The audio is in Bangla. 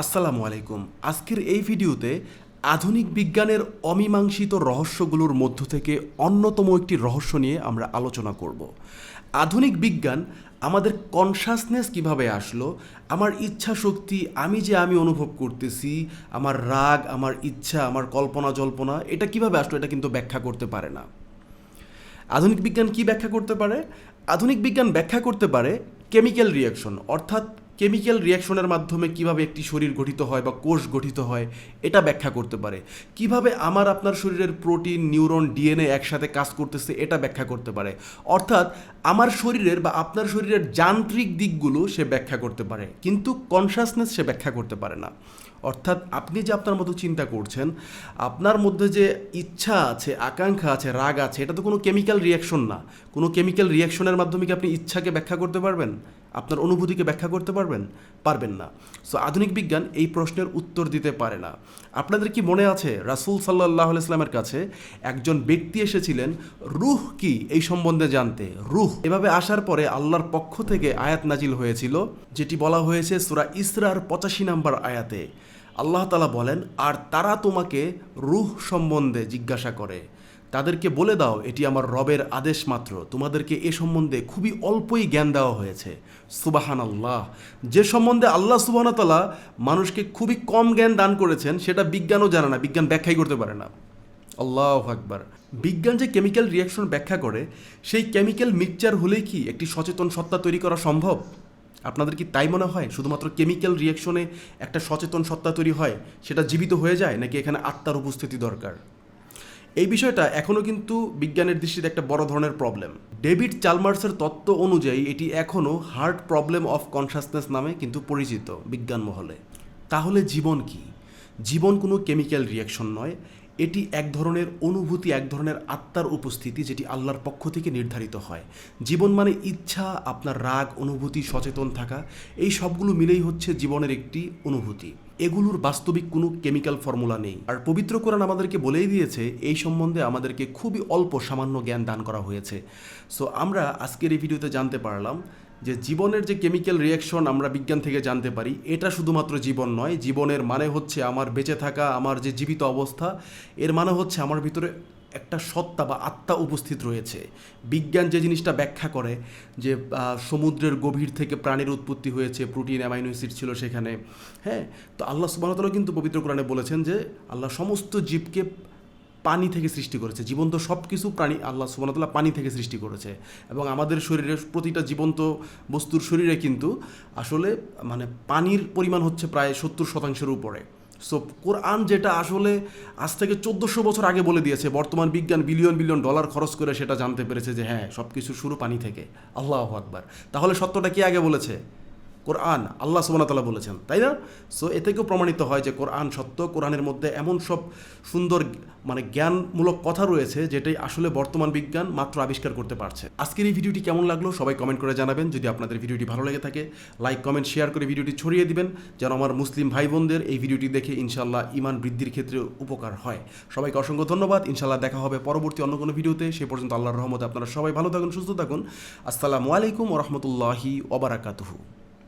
আসসালামু আলাইকুম। আজকের এই ভিডিওতে আধুনিক বিজ্ঞানের অমীমাংসিত রহস্যগুলোর মধ্য থেকে অন্যতম একটি রহস্য নিয়ে আমরা আলোচনা করব। আধুনিক বিজ্ঞান আমাদের কনসাসনেস কীভাবে আসলো, আমার ইচ্ছা শক্তি আমি যে আমি অনুভব করতেছি, আমার রাগ, আমার ইচ্ছা, আমার কল্পনা জল্পনা, এটা কীভাবে আসলো এটা কিন্তু ব্যাখ্যা করতে পারে না। আধুনিক বিজ্ঞান কি ব্যাখ্যা করতে পারে? আধুনিক বিজ্ঞান ব্যাখ্যা করতে পারে কেমিক্যাল রিয়াকশন অর্থাৎ কেমিক্যাল রিয়াকশনের মাধ্যমে কীভাবে একটি শরীর গঠিত হয় বা কোষ গঠিত হয়, এটা ব্যাখ্যা করতে পারে। কীভাবে আমার আপনার শরীরের প্রোটিন, নিউরন, ডিএনএ একসাথে কাজ করতেছে, এটা ব্যাখ্যা করতে পারে। অর্থাৎ আমার শরীরের বা আপনার শরীরের যান্ত্রিক দিকগুলো সে ব্যাখ্যা করতে পারে, কিন্তু কনসাসনেস সে ব্যাখ্যা করতে পারে না। অর্থাৎ আপনি যে আপনার মতো চিন্তা করছেন, আপনার মধ্যে যে ইচ্ছা আছে, আকাঙ্ক্ষা আছে, রাগ আছে, এটা তো কোনো কেমিক্যাল রিয়াকশন না। কোনো কেমিক্যাল রিয়াকশনের মাধ্যমে কি আপনি ইচ্ছাকে ব্যাখ্যা করতে পারবেন? আপনার অনুভূতিকে ব্যাখ্যা করতে পারবেন? পারবেন না। সো আধুনিক বিজ্ঞান এই প্রশ্নের উত্তর দিতে পারে না। আপনাদের কি মনে আছে রাসুল সাল্লাহ ইসলামের কাছে একজন ব্যক্তি এসেছিলেন, রুহ কি? এই সম্বন্ধে জানতে। রুহ। এভাবে আসার পরে আল্লাহর পক্ষ থেকে আয়াত নাজিল হয়েছিল, যেটি বলা হয়েছে সুরা ইসরার পঁচাশি নাম্বার আয়াতে। আল্লাহ তালা বলেন, আর তারা তোমাকে রুহ সম্বন্ধে জিজ্ঞাসা করে। তাদেরকে বলে দাও, এটি আমার রবের আদেশ মাত্র। তোমাদেরকে এ সম্বন্ধে খুবই অল্পই জ্ঞান দেওয়া হয়েছে। সুবাহান আল্লাহ যে সম্বন্ধে আল্লাহ সুবাহতালা মানুষকে খুবই কম জ্ঞান দান করেছেন, সেটা বিজ্ঞানও জানে না, বিজ্ঞান ব্যাখ্যাই করতে পারে না। আল্লাহ আকবার। বিজ্ঞান যে কেমিক্যাল রিয়াকশন ব্যাখ্যা করে, সেই কেমিক্যাল মিক্সচার হলেই কি একটি সচেতন সত্তা তৈরি করা সম্ভব? আপনাদের কি তাই মনে হয়? শুধুমাত্র কেমিক্যাল রিয়াকশনে একটা সচেতন সত্তা তৈরি হয়, সেটা জীবিত হয়ে যায়, নাকি এখানে আত্মার উপস্থিতি দরকার? এই বিষয়টা এখনও কিন্তু বিজ্ঞানের দৃষ্টিতে একটা বড় ধরনের প্রবলেম ডেভিড চালমার্সের তত্ত্ব অনুযায়ী এটি এখনও হার্ট প্রবলেম অফ কনসাসনেস নামে কিন্তু পরিচিত বিজ্ঞান মহলে তাহলে জীবন কি? জীবন কোনো কেমিক্যাল রিয়াকশন নয়, এটি এক ধরনের অনুভূতি, এক ধরনের আত্মার উপস্থিতি যেটি আল্লাহর পক্ষ থেকে নির্ধারিত হয়। জীবন মানে ইচ্ছা, আপনার রাগ, অনুভূতি, সচেতন থাকা, এই সবগুলো মিলেই হচ্ছে জীবনের একটি অনুভূতি। এগুলোর বাস্তবিক কোনো কেমিক্যাল ফর্মুলা নেই। আর পবিত্র কোরআন আমাদেরকে বলেই দিয়েছে, এই সম্বন্ধে আমাদেরকে খুবই অল্প সামান্য জ্ঞান দান করা হয়েছে। সো আমরা আজকের এই ভিডিওতে জানতে পারলাম যে জীবনের যে কেমিক্যাল রিয়াকশন আমরা বিজ্ঞান থেকে জানতে পারি, এটা শুধুমাত্র জীবন নয়, জীবনের মানে হচ্ছে আমার বেঁচে থাকা, আমার যে জীবিত অবস্থা, এর মানে হচ্ছে আমার ভিতরে একটা সত্তা বা আত্মা উপস্থিত রয়েছে। বিজ্ঞান যে জিনিসটা ব্যাখ্যা করে যে সমুদ্রের গভীর থেকে প্রাণীর উৎপত্তি হয়েছে, প্রোটিন, অ্যামাইনো অ্যাসিড ছিল সেখানে হ্যাঁ? তো আল্লাহ সুবাহতালা কিন্তু পবিত্র কোরআনে বলেছেন যে, আল্লাহ সমস্ত জীবকে পানি থেকে সৃষ্টি করেছে। জীবন্ত সব কিছু প্রাণী আল্লাহ সুবাহতাল্লাহ পানি থেকে সৃষ্টি করেছে। এবং আমাদের শরীরের প্রতিটা জীবন্ত বস্তুর শরীরে কিন্তু আসলে মানে পানির পরিমাণ হচ্ছে প্রায় সত্তর শতাংশের উপরে। সো কোরআন যেটা আসলে আজ থেকে চোদ্দোশো বছর আগে বলে দিয়েছে, বর্তমান বিজ্ঞান বিলিয়ন বিলিয়ন ডলার খরচ করে সেটা জানতে পেরেছে যে হ্যাঁ সব কিছু শুরু পানি থেকে। আল্লাহ আকবার। তাহলে সত্যটা কি আগে বলেছে? কোরআন আল্লাহ সুবাহতাল্লাহ বলেছেন, তাই না? সো এ থেকেও প্রমাণিত হয় যে কোরআন সত্য, কোরআনের মধ্যে এমন সব সুন্দর মানে জ্ঞানমূলক কথা রয়েছে যেটাই আসলে বর্তমান বিজ্ঞান মাত্র আবিষ্কার করতে পারছে। আজকের এই ভিডিওটি কেমন লাগল সবাই কমেন্ট করে জানাবেন। যদি আপনাদের ভিডিওটি ভালো লেগে থাকে লাইক কমেন্ট শেয়ার করে ভিডিওটি ছড়িয়ে দিবেন যেন আমার মুসলিম ভাই বোনদের এই ভিডিওটি দেখে ইনশাল্লাহ ইমান বৃদ্ধির ক্ষেত্রে উপকার হয়। সবাইকে অসংখ্য ধন্যবাদ। ইনশাল্লাহ দেখা হবে পরবর্তী অন্য কোনো ভিডিওতে। সে পর্যন্ত আল্লাহর রহমতে আপনারা সবাই ভালো থাকুন, সুস্থ থাকুন। আসসালামু আলাইকুম ওরহমতুল্লাহি ওবরাকাতুহু